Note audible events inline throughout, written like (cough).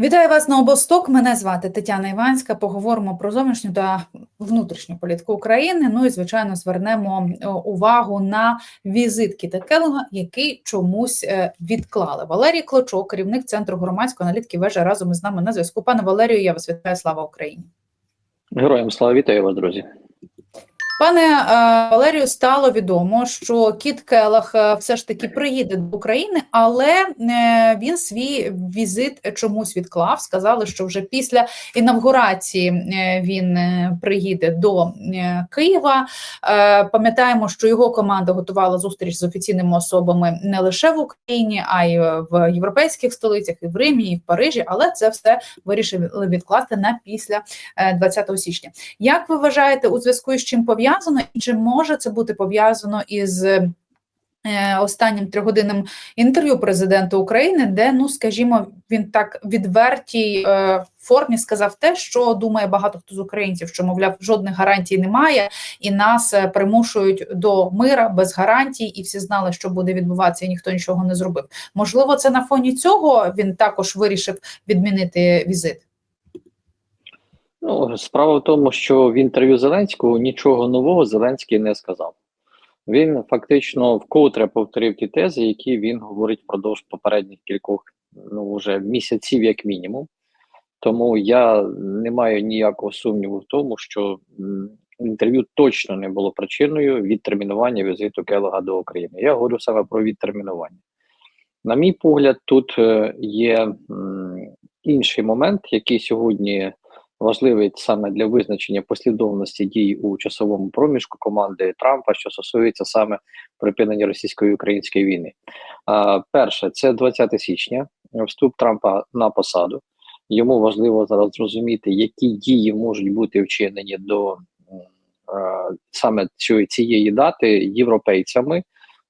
Вітаю вас на обосток. Мене звати Тетяна Іванська. Поговоримо про зовнішню та внутрішню політику України. Ну і звичайно звернемо е, увагу на візит Кіта Келлога, який чомусь е, відклали. Валерій Клочок, керівник центру громадської аналітики, вежа разом із нами на зв'язку. Пане Валерію, я вас вітаю. Слава Україні. Героям слава вітаю вас, друзі. Пане е, Валерію, стало відомо, що Кіт Келах е, все ж таки приїде до України, але е, він свій візит чомусь відклав. Сказали, що вже після інавгурації він приїде до Києва. Пам'ятаємо, що його команда готувала зустріч з офіційними особами не лише в Україні, а й в європейських столицях, і в Римі, і в Парижі. Але це все вирішили відкласти на після е, 20 січня. Як ви вважаєте, у зв'язку з чим пов'язано, і чи може це бути пов'язано із е, останнім трьохгодинним інтерв'ю президента України, де, ну скажімо, він так відвертій е, формі сказав те, що думає багато хто з українців, що мовляв, жодних гарантій немає, і нас е, примушують до мира без гарантій, і всі знали, що буде відбуватися, і ніхто нічого не зробив. Можливо, це на фоні цього він також вирішив відмінити візит. Ну, справа в тому, що в інтерв'ю Зеленського нічого нового Зеленський не сказав. Він фактично вкотре повторив ті тези, які він говорить впродовж попередніх кількох ну вже місяців, як мінімум. Тому я не маю ніякого сумніву в тому, що інтерв'ю точно не було причиною відтермінування візиту Келога до України. Я говорю саме про відтермінування. На мій погляд, тут е, є інший момент, який сьогодні важливий саме для визначення послідовності дій у часовому проміжку команди Трампа, що стосується саме припинення російсько-української війни. А, перше, це 20 січня, вступ Трампа на посаду. Йому важливо зараз зрозуміти, які дії можуть бути вчинені до саме цієї дати європейцями.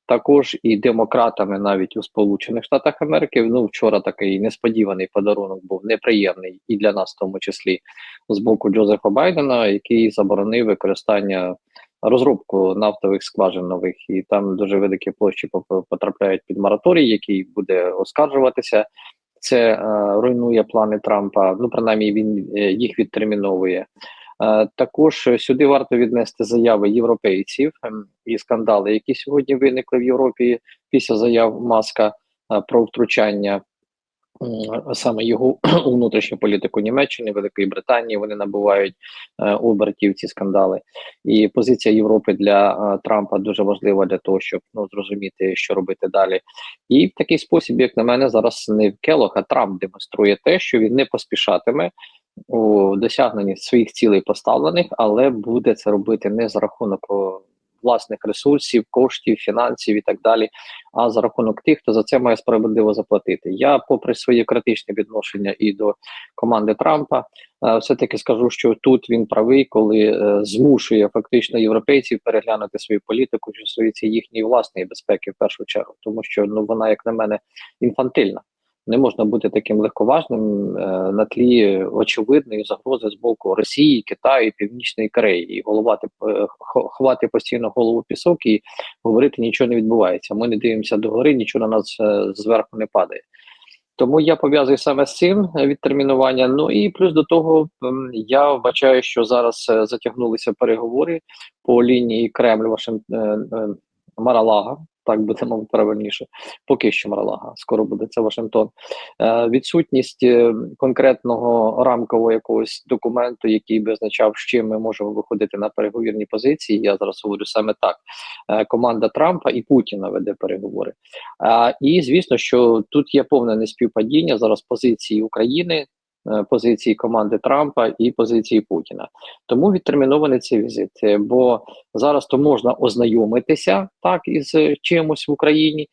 Також і демократами навіть у Сполучених Штатах Америки. Ну вчора такий несподіваний подарунок був неприємний і для нас, в тому числі, з боку Джозефа Байдена, який заборонив використання розробку нафтових скважин нових, і там дуже великі площі потрапляють під мораторій, який буде оскаржуватися. Це е, руйнує плани Трампа. Ну принаймні він е, їх відтерміновує. Е, Також сюди варто віднести заяви європейців ем, і скандали, які сьогодні виникли в Європі після заяв Маска е, про втручання саме його (clears throat) у внутрішню політику Німеччини, Великої Британії. Вони набувають е, обертів ці скандали. І позиція Європи для Трампа дуже важлива для того, щоб ну зрозуміти, що робити далі. І в такий спосіб, як на мене, зараз не Келох, а Трамп демонструє те, що він не поспішатиме у досягненні своїх цілей поставлених, але буде це робити не за рахунок власних ресурсів, коштів, фінансів і так далі, а за рахунок тих, хто за це має справедливо заплатити. Я, попри своє критичне відношення і до команди Трампа, е, все-таки скажу, що тут він правий, коли е, змушує фактично європейців переглянути свою політику, що стосується їхньої власної безпеки в першу чергу, тому що ну вона, як на мене, інфантильна. Не можна бути таким легковажним е, на тлі очевидної загрози з боку Росії, Китаю, Північної Кореї, і головати е, ховати постійно голову пісок і говорити нічого не відбувається. Ми не дивимося догори, нічого на нас е, зверху не падає. Тому я пов'язую саме з цим відтермінування. Ну і плюс до того, я вбачаю, що зараз е, затягнулися переговори по лінії Кремль Вашингтон Маралага. Так буде мабуть правильніше, поки що Маралага, скоро буде це Вашингтон. Е, відсутність е, конкретного рамкового якогось документу, який би означав, з чим ми можемо виходити на переговірні позиції. Я зараз говорю саме так. Е, команда Трампа і Путіна веде переговори. А, і звісно, що тут є повне неспівпадіння зараз позиції України, е, позиції команди Трампа і позиції Путіна. Тому відтермінований цей візит. Е, Бо зараз то можна ознайомитися так із е, чимось в Україні.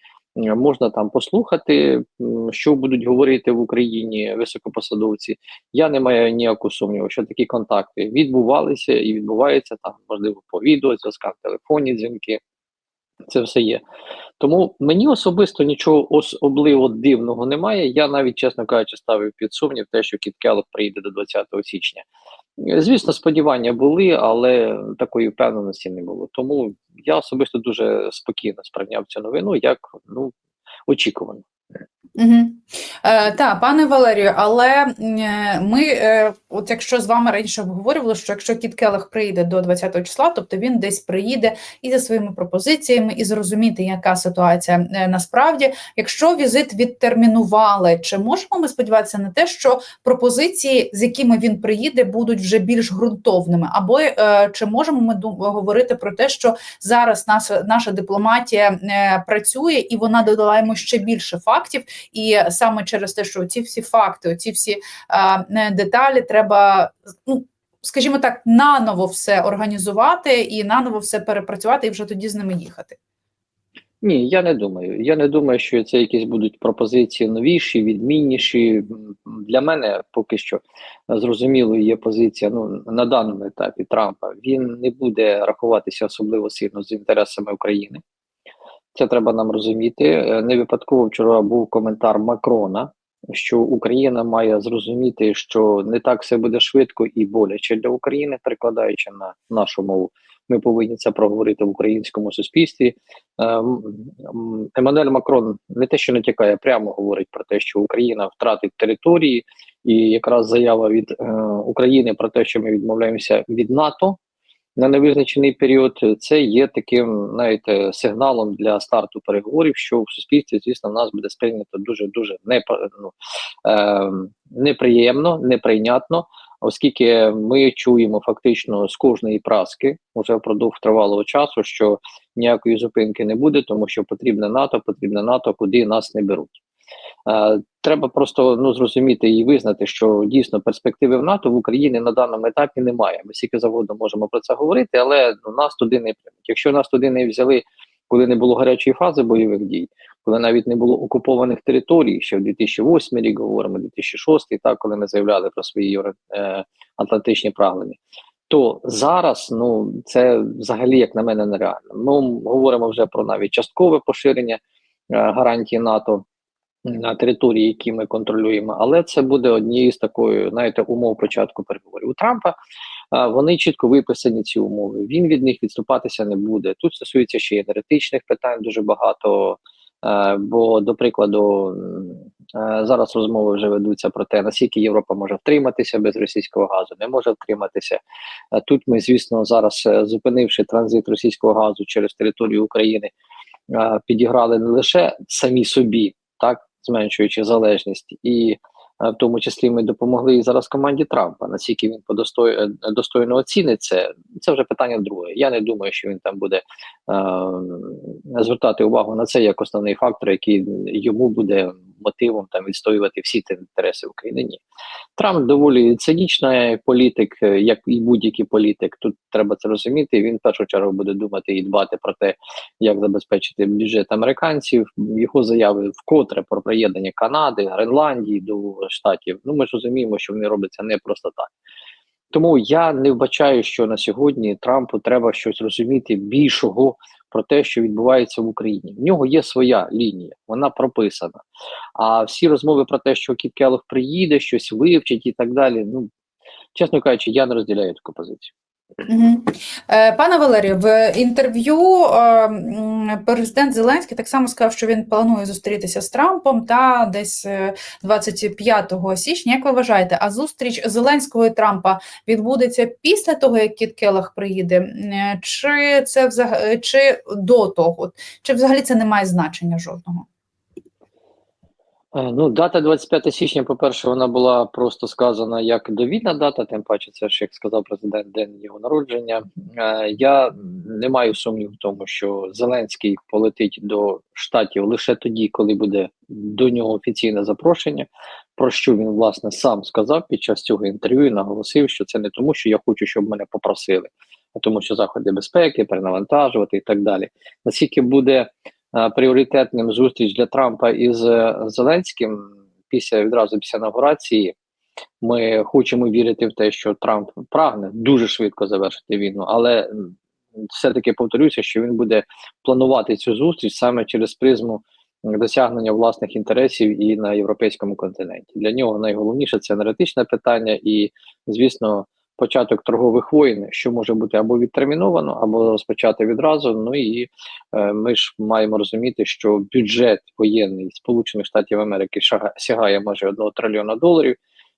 е, Можна там послухати, що будуть говорити в Україні високопосадовці. Я не маю ніякого сумніву, що такі контакти відбувалися і відбуваються там, можливо, по відео, зв'язках, телефонні дзвінки. Це все є. Тому мені особисто нічого особливо дивного немає. Я навіть, чесно кажучи, ставив під сумнів те, що Кіт Келлог приїде до 20 січня. Звісно, сподівання були, але такої впевненості не було. Тому я особисто дуже спокійно сприйняв цю новину, як ну очікувано. Угу. Е, та, пане Валерію, але е, ми, е, от якщо з вами раніше обговорювали, що якщо Кіт Келех прийде до 20 числа, тобто він десь приїде і за своїми пропозиціями, і зрозуміти, яка ситуація е, насправді. Якщо візит відтермінували, чи можемо ми сподіватися на те, що пропозиції, з якими він приїде, будуть вже більш ґрунтовними? Або е, чи можемо ми говорити про те, що зараз наша наша дипломатія е, працює і вона додала йому ще більше фактів, і саме через те, що ці всі факти, ці всі е, деталі треба ну. Скажімо так, наново все організувати і наново все перепрацювати, і вже тоді з ними їхати. Ні, я не думаю. Я не думаю, що це якісь будуть пропозиції новіші, відмінніші. Для мене поки що зрозумілою є позиція. Ну на даному етапі Трампа він не буде рахуватися особливо сильно з інтересами України. Це треба нам розуміти. Е, Не випадково вчора був коментар Макрона, що Україна має зрозуміти, що не так все буде швидко і боляче для України, перекладаючи на нашу мову. Ми повинні це проговорити в українському суспільстві. Е, Еммануель Макрон не те, що не тікає, прямо говорить про те, що Україна втратить території, і якраз заява від е, України про те, що ми відмовляємося від НАТО на невизначений період, це є таким, знаєте, сигналом для старту переговорів, що в суспільстві, звісно, в нас буде сприйнято дуже дуже непри- ну, е, неприємно, неприйнятно. Оскільки ми чуємо фактично з кожної праски вже впродовж тривалого часу, що ніякої зупинки не буде, тому що потрібне НАТО, потрібне НАТО, куди нас не беруть. Е, треба просто ну зрозуміти і визнати, що дійсно перспективи в НАТО в Україні на даному етапі немає. Ми скільки завгодно можемо про це говорити, але ну, нас туди не приймуть. Якщо нас туди не взяли, коли не було гарячої фази бойових дій, коли навіть не було окупованих територій, ще в 2008 рік говоримо, 2006, так коли ми заявляли про свої е, атлантичні прагнення. То зараз ну це взагалі, як на мене, нереально. Ми говоримо вже про навіть часткове поширення е, гарантії НАТО на території, які ми контролюємо, але це буде однією з такої, знаєте, умов початку переговорів. У Трампа вони чітко виписані ці умови. Він від них відступатися не буде. Тут стосується ще енергетичних питань дуже багато. Бо, до прикладу, зараз розмови вже ведуться про те, наскільки Європа може втриматися без російського газу, не може втриматися. Тут ми, звісно, зараз е, зупинивши транзит російського газу через територію України, підіграли не лише самі собі, зменшуючи залежність, і е, в тому числі ми допомогли і зараз команді Трампа. Наскільки він подостой, е, достойно оцінить це, це вже питання друге. Я не думаю, що він там буде е, звертати увагу на це як основний фактор, який йому буде мотивом там відстоювати всі ті інтереси України. Ні, Трамп доволі цинічний політик, е, як і будь-який політик. Тут треба це розуміти. Він в першу чергу буде думати і дбати про те, як забезпечити бюджет американців. Його заяви вкотре про приєднання Канади, Гренландії до штатів. Ну ми ж розуміємо, що вони робляться не просто так. Тому я не вбачаю, що на сьогодні Трампу треба щось розуміти більшого про те, що відбувається в Україні. В нього є своя лінія, вона прописана. А всі розмови про те, що Кіт Келлог приїде, щось вивчить і так далі. Ну чесно кажучи, я не розділяю таку позицію. Угу. Пане Валерію, в інтерв'ю е, президент Зеленський так само сказав, що він планує зустрітися з Трампом та десь е, 25 січня. Як ви вважаєте, а зустріч Зеленського і Трампа відбудеться після того, як Кіт Келлах приїде, Е, чи це взагалі чи до того, чи взагалі це не має значення жодного? Е, Ну, дата 25 січня, по-перше, вона була просто сказана як довідна дата, тим паче, це ж як сказав президент, день його народження. Е, Я не маю сумніву в тому, що Зеленський полетить до штатів лише тоді, коли буде до нього офіційне запрошення. Про що він власне сам сказав під час цього інтерв'ю і наголосив, що це не тому, що я хочу, щоб мене попросили, а тому, що заходи безпеки, перенавантажувати і так далі. Наскільки буде пріоритетним зустріч для Трампа із е, Зеленським після відразу після інаугурації. Ми хочемо вірити в те, що Трамп прагне дуже швидко завершити війну, але все-таки повторюся, що він буде планувати цю зустріч саме через призму досягнення власних інтересів і на європейському континенті. Для нього найголовніше це енергетичне питання, і звісно, початок торгових воєн, що може бути або відтерміновано, або розпочати відразу. Ну і е, ми ж маємо розуміти, що бюджет воєнний Сполучених Штатів Америки сягає майже 1 трильйона доларів,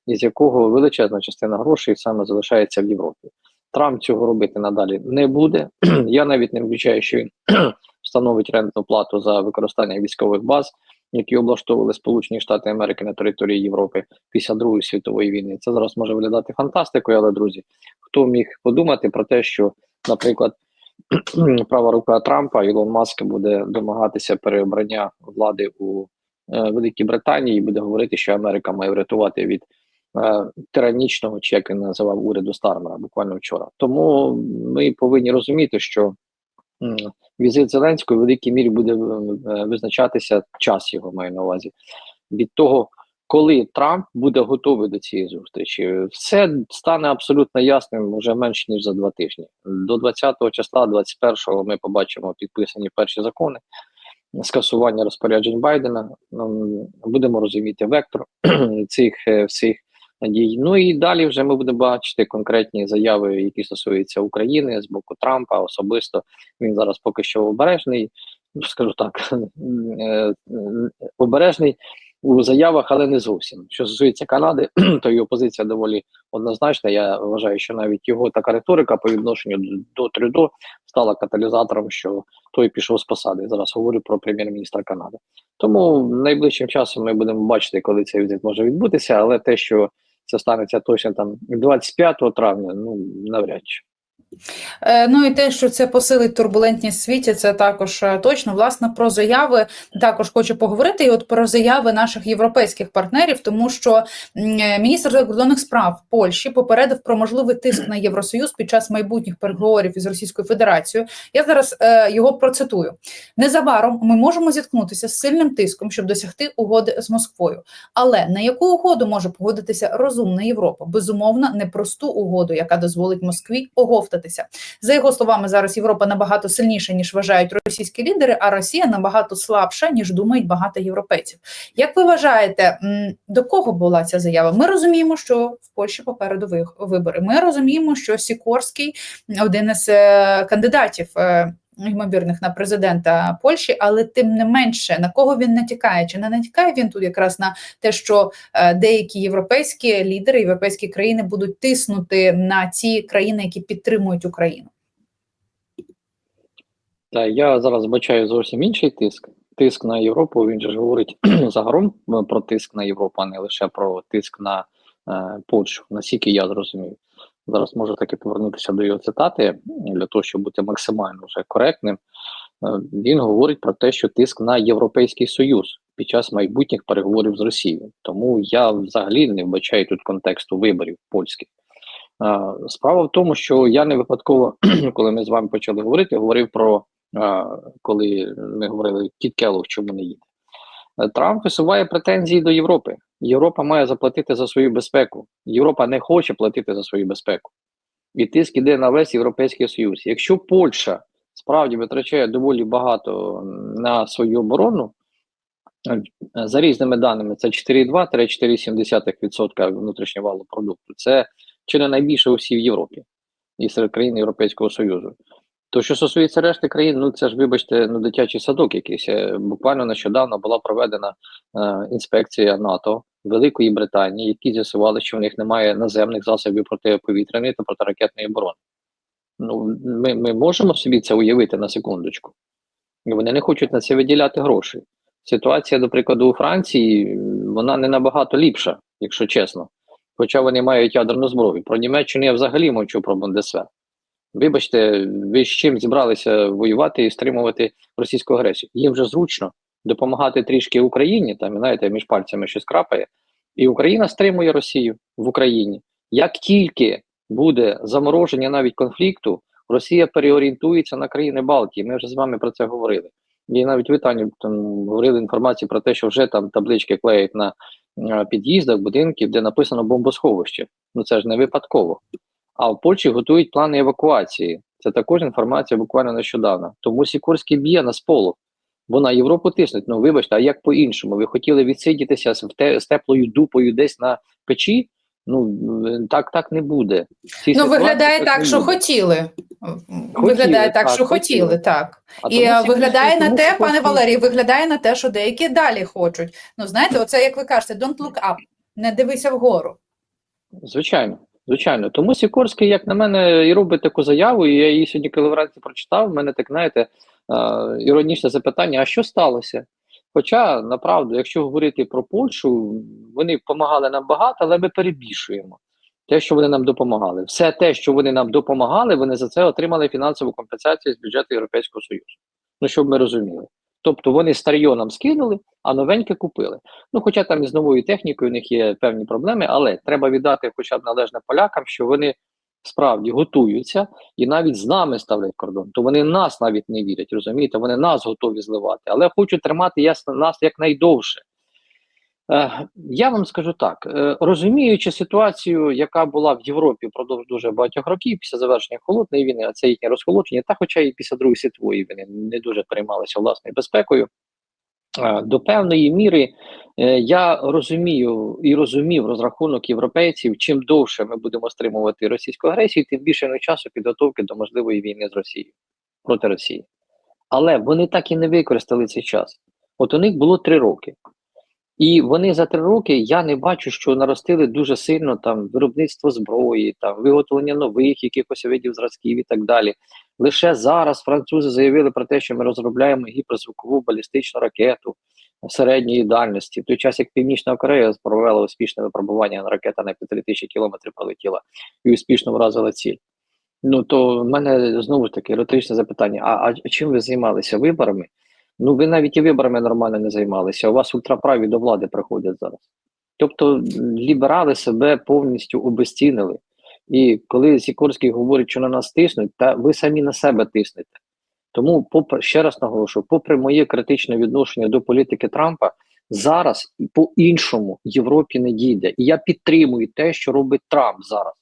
із якого величезна частина грошей саме залишається в Європі. Трамп цього робити надалі не буде. (clears throat) Я навіть не виключаю, що він (clears throat) встановить рентну плату за використання військових баз, які облаштовували Сполучені Штати Америки на території Європи після Другої світової війни. Це зараз може виглядати фантастикою, але друзі, хто міг подумати про те, що, наприклад, (clears throat) права рука Трампа Ілон Маск буде домагатися переобрання влади у е, Великій Британії і буде говорити, що Америка має врятувати від е, тиранічного, чи як він називав уряду Стармера буквально вчора. Тому ми повинні розуміти, що візит Зеленського в великій мірі буде е, визначатися час його маю на увазі від того, коли Трамп буде готовий до цієї зустрічі. Все стане абсолютно ясним вже менш ніж за два тижні. До 20 числа, 21-го, ми побачимо підписані перші закони. Скасування розпоряджень Байдена будемо розуміти вектор (clears throat) цих е, всіх надій. Ну і далі вже ми будемо бачити конкретні заяви, які стосуються України з боку Трампа. Особисто він зараз поки що обережний, ну, скажу так, (laughs) е, обережний у заявах, але не зовсім. Що стосується Канади, (clears throat) то його позиція доволі однозначна. Я вважаю, що навіть його така риторика по відношенню до Трюдо стала каталізатором, що той пішов з посади. Зараз говорю про прем'єр-міністра Канади. Тому найближчим часом ми будемо бачити, коли цей візит може відбутися, але те, що це станеться точно там 25 травня, ну навряд чи. Е, Ну і те, що це посилить турбулентність в світі, це також е, точно. Власне, про заяви також хочу поговорити. І от про заяви наших європейських партнерів, тому що е, міністр закордонних справ Польщі попередив про можливий тиск на Євросоюз під час майбутніх переговорів із Російською Федерацією. Я зараз е, його процитую: незабаром ми можемо зіткнутися з сильним тиском, щоб досягти угоди з Москвою. Але на яку угоду може погодитися розумна Європа? Безумовно, не просту угоду, яка дозволить Москві оговтатися. За його словами, зараз Європа набагато сильніша, ніж вважають російські лідери, а Росія набагато слабша, ніж думають багато європейців. Як ви вважаєте, до кого була ця заява? Ми розуміємо, що в Польщі попереду ви- вибори. Ми розуміємо, що Сікорський один із е, кандидатів. Ймовірних на президента Польщі, але тим не менше на кого він натякає? Чи не натякає він тут якраз на те, що е, деякі європейські лідери, європейські країни будуть тиснути на ці країни, які підтримують Україну? Та я зараз бачаю зовсім інший тиск. Тиск на Європу. Він же ж говорить (clears throat) загалом е, про тиск на Європу, а не лише про тиск на е, Польщу. Наскільки я зрозумів. Зараз можу таки повернутися до його цитати для того, щоб бути максимально вже коректним. Е, Він говорить про те, що тиск на Європейський Союз під час майбутніх переговорів з Росією. Тому я взагалі не вбачаю тут контексту виборів польських. Е, Справа в тому, що я не випадково, (clears throat) коли ми з вами почали говорити, говорив про е, коли ми говорили Кіт Келлог, чому не їде. Трамп висуває претензії до Європи. Європа має заплатити за свою безпеку. Європа не хоче платити за свою безпеку. І тиск іде на весь Європейський Союз. Якщо Польща справді витрачає доволі багато на свою оборону, за різними даними, це 4,2-4,7% внутрішнього валу продукту. Це чи не найбільше у всій Європі і серед країн Європейського Союзу. То, що стосується решти країн, ну це ж, вибачте, ну дитячий садок якийсь. Е, Буквально нещодавно була проведена е, інспекція НАТО Великої Британії, які з'ясували, що в них немає наземних засобів протиповітряної та протиракетної оборони. Ну, ми, ми можемо собі це уявити на секундочку. Вони не хочуть на це виділяти гроші. Ситуація, до прикладу, у Франції, вона не набагато ліпша, якщо чесно. Хоча вони мають ядерну зброю. Про Німеччину я взагалі мовчу про Бундесвер. Вибачте, ви з чим зібралися воювати і стримувати російську агресію? Їм вже зручно допомагати трішки Україні, там, знаєте, між пальцями щось крапає, і Україна стримує Росію в Україні. Як тільки буде замороження навіть конфлікту, Росія переорієнтується на країни Балтії. Ми вже з вами про це говорили. І навіть ви Таню, там говорили інформацію про те, що вже там таблички клеять на е, під'їздах будинків, де написано бомбосховище. Ну це ж не випадково. А в Польщі готують плани евакуації. Це також інформація буквально нещодавно. Тому Сікорський б'є на сполох, бо на Європу тиснуть. Ну вибачте, а як по-іншому? Ви хотіли відсидітися з, те, з теплою дупою десь на печі Ну так так не буде. В цій Ну, виглядає так, не що буде. хотіли. Виглядає так, так, що хотіли. хотіли, так. А І тому е, виглядає на те, пане. Валерій, виглядає на те, що деякі далі хочуть. Ну, знаєте, оце як ви кажете, don't look up, не дивися вгору. Звичайно, звичайно. Тому Сікорський, як на мене, і робить таку заяву, і я її сьогодні, коли вранці прочитав, в мене так, знаєте, іронічне запитання: а що сталося? Хоча, направду, якщо говорити про Польщу, вони допомагали нам багато, але ми перебільшуємо те, що вони нам допомагали. Все те, що вони нам допомагали, вони за це отримали фінансову компенсацію з бюджету Європейського Союзу. Ну, щоб ми розуміли. Тобто вони старьо нам скинули, а новеньке купили. Ну, хоча там із новою технікою у них є певні проблеми, але треба віддати хоча б належне полякам, що вони справді готуються і навіть з нами ставлять кордон. То вони нас навіть не вірять, розумієте? Вони нас готові зливати, але хочуть тримати нас якнайдовше. Е, я вам скажу так: е, розуміючи ситуацію, яка була в Європі впродовж дуже багатьох років після завершення холодної війни, а це їхнє розхолодження, та хоча і після Другої світової війни не дуже переймалися власною безпекою. Е, До певної міри я розумію і розумів розрахунок європейців, чим довше ми будемо стримувати російську агресію, тим більше на часу підготовки до можливої війни з Росією проти Росії. Але вони так і не використали цей час. От у них було три роки. І вони за три роки я не бачу, що наростили дуже сильно там виробництво зброї, там виготовлення нових якихось видів зразків і так далі. Лише зараз французи заявили про те, що ми розробляємо гіперзвукову балістичну ракету середньої дальності. В той час, як Північна Корея провела успішне випробування, ракета на півтори тисячі кілометрів полетіла і успішно вразила ціль. Ну то в мене знову ж таки риторичне запитання: а, а чим ви займалися виборами? Ну, ви навіть і виборами нормально не займалися. У вас ультраправі до влади приходять зараз. Тобто ліберали себе повністю обезцінили. І коли Сікорський говорить, що на нас тиснуть, та ви самі на себе тиснете. Тому, попри ще раз наголошую, попри моє критичне відношення до політики Трампа, зараз по-іншому Європі не дійде. І я підтримую те, що робить Трамп зараз.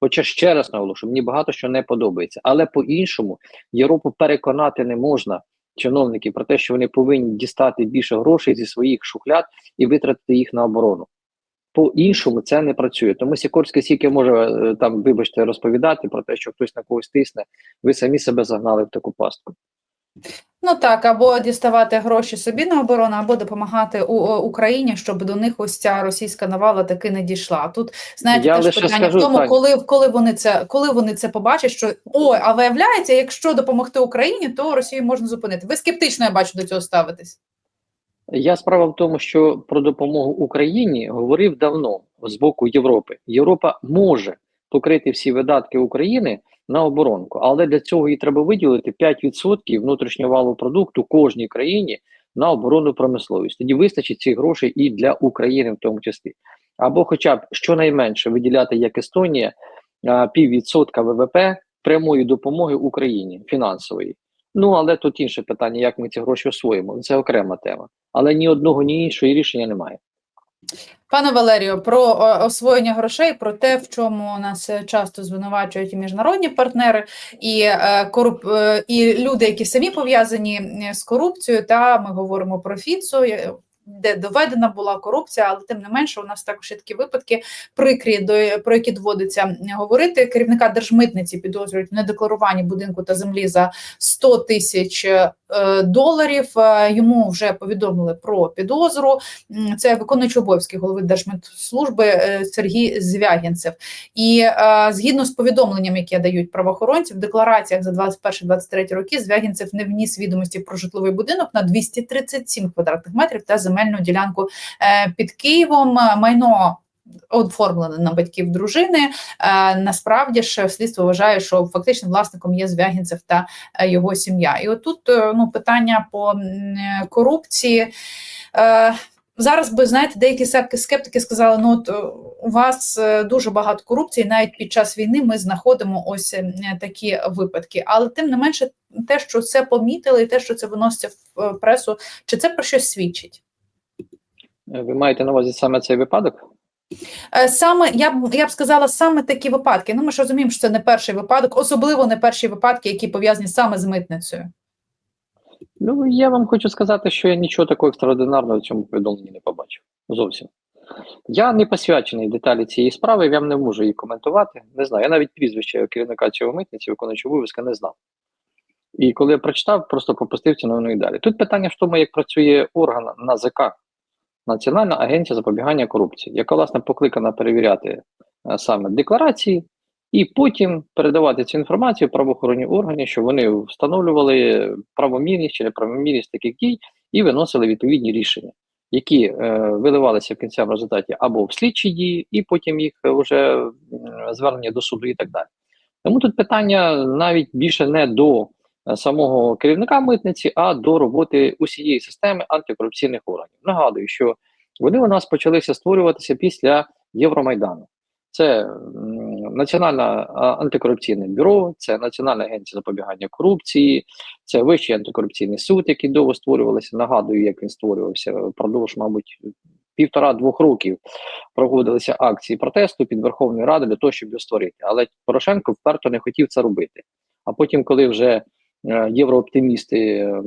Хоча ще раз наголошую, мені багато що не подобається, але по-іншому Європу переконати не можна чиновників про те, що вони повинні дістати більше грошей зі своїх шухляд і витратити їх на оборону. По-іншому це не працює. Тому Сікорський скільки може е, там, вибачте, розповідати про те, що хтось на когось тисне, ви самі себе загнали в таку пастку. Ну так, або діставати гроші собі на оборону, або допомагати у, у Україні, щоб до них ось ця російська навала таки не дійшла. Тут знаєте, Я теж питання скажу, в тому, коли, коли вони це коли вони це побачать, що ой, а виявляється, якщо допомогти Україні, то Росію можна зупинити. Ви скептично я бачу до цього ставитесь. Я справа в тому, що про допомогу Україні говорив давно з боку Європи. Європа може покрити всі видатки України на оборонку, але для цього їй треба виділити 5% внутрішнього валу продукту кожній країні на оборонну промисловість. Тоді вистачить цих грошей і для України, в тому числі. Або, хоча б щонайменше виділяти, як Естонія, піввідсотка ВВП прямої допомоги Україні фінансової. Ну але тут інше питання, як ми ці гроші освоїмо. Це окрема тема. Але ні одного, ні іншого рішення немає. Пане Валерію, про освоєння грошей, про те, в чому нас е, часто звинувачують і міжнародні партнери, і, е, коруп... е, і люди, які самі пов'язані з корупцією. Та ми говоримо про Фіцу, де доведена була корупція, але тим не менше, у нас також є такі випадки прикрі, до про які доводиться говорити. Керівника держмитниці підозрюють в недекларуванні будинку та землі за 100 тисяч е, доларів. Е, Йому вже повідомили про підозру. Це виконуючий обов'язки голови Держмитслужби е, Сергій Звягінцев. І згідно з повідомленням, яке дають правоохоронці, в деклараціях за 21-23 роки Звягінцев не вніс відомості про житловий будинок на 237 квадратних метрів та земельну ділянку е, під Києвом. Майно оформлене на батьків дружини. Е, Насправді ж слідство вважає, що фактичним власником є Звягінцев та е, його сім'я. І отут е, ну, питання по е, корупції. Е, Зараз би знаєте, деякі скептики сказали: ну от е, у вас е, дуже багато корупції, навіть під час війни ми знаходимо ось е, такі випадки. Але тим не менше, те, що це помітили, і те, що це виноситься в е, пресу, чи це про щось свідчить? Ви маєте на увазі саме цей випадок? Е, Саме я б я б сказала саме такі випадки. Ну ми ж розуміємо, що це не перший випадок, особливо не перші випадки, які пов'язані саме з митницею. Ну, я вам хочу сказати, що я нічого такого екстраординарного в цьому повідомленні не побачив. Зовсім. Я не посвячений деталі цієї справи, я не можу її коментувати. Не знаю. Я навіть прізвище керівника цього митниці, виконуючого обов'язка, не знав. І коли я прочитав, просто пропустив цю новину і далі. Тут питання в тому, як працює орган НАЗК, Національна агенція запобігання корупції, яка, власне, покликана перевіряти е, саме декларації, і потім передавати цю інформацію правоохоронні органи, щоб вони встановлювали правомірність чи неправомірність таких дій і виносили відповідні рішення, які е, виливалися в кінцевому результаті або в слідчі дії, і потім їх вже звернення до суду і так далі. Тому тут питання навіть більше не до е, самого керівника митниці, а до роботи усієї системи антикорупційних органів. Нагадую, що вони у нас почалися створюватися після Євромайдану. Це Національне антикорупційне бюро, це Національна агенція запобігання корупції, це Вищий антикорупційний суд, який довго створювався. Нагадую, як він створювався впродовж, мабуть, півтора-двох років проводилися акції протесту під Верховною Радою для того, щоб його створити. Але Порошенко вперто не хотів це робити. А потім, коли вже е, єврооптимісти, е,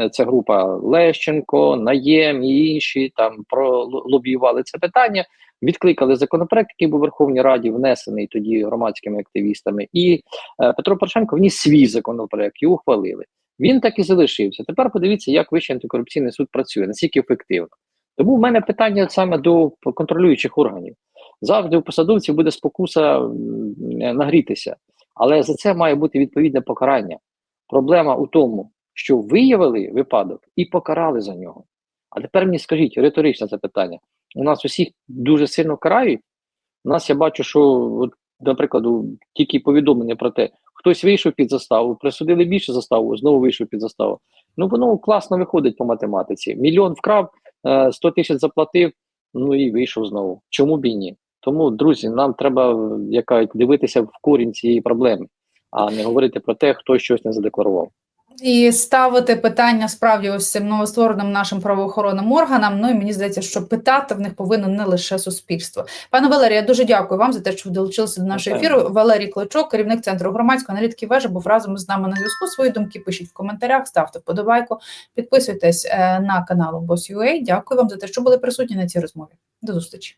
е, ця група Лещенко, Наєм і інші там пролобіювали це питання, відкликали законопроект, який був у Верховній Раді, внесений тоді громадськими активістами, і е, Петро Порошенко вніс свій законопроект і ухвалили. Він так і залишився. Тепер подивіться, як Вищий антикорупційний суд працює, наскільки ефективно. Тому в мене питання саме до контролюючих органів. Завжди у посадовців буде спокуса нагрітися, але за це має бути відповідне покарання. Проблема у тому, що виявили випадок і покарали за нього. А тепер мені скажіть риторичне запитання: у нас усіх дуже сильно карають. У нас я бачу, що, от, наприклад, тільки повідомлення про те, хтось вийшов під заставу, присудили більше заставу, знову вийшов під заставу. Ну воно класно виходить по математиці. Мільйон вкрав, е, 100 тисяч заплатив, ну і вийшов знову. Чому б і ні? Тому, друзі, нам треба як кажуть, дивитися в корінь цієї проблеми, а не говорити про те, хто щось не задекларував. І ставити питання справді ось цим новоствореним нашим правоохоронним органам. Ну і мені здається, що питати в них повинно не лише суспільство. Пане Валерію, я дуже дякую вам за те, що ви долучилися до нашого ефіру. Валерій Клочок, керівник центру громадської аналітики вежа, був разом з нами на зв'язку. Свої думки пишіть в коментарях, ставте вподобайку, підписуйтесь е, на канал Boss.ua. Дякую вам за те, що були присутні на цій розмові. До зустрічі.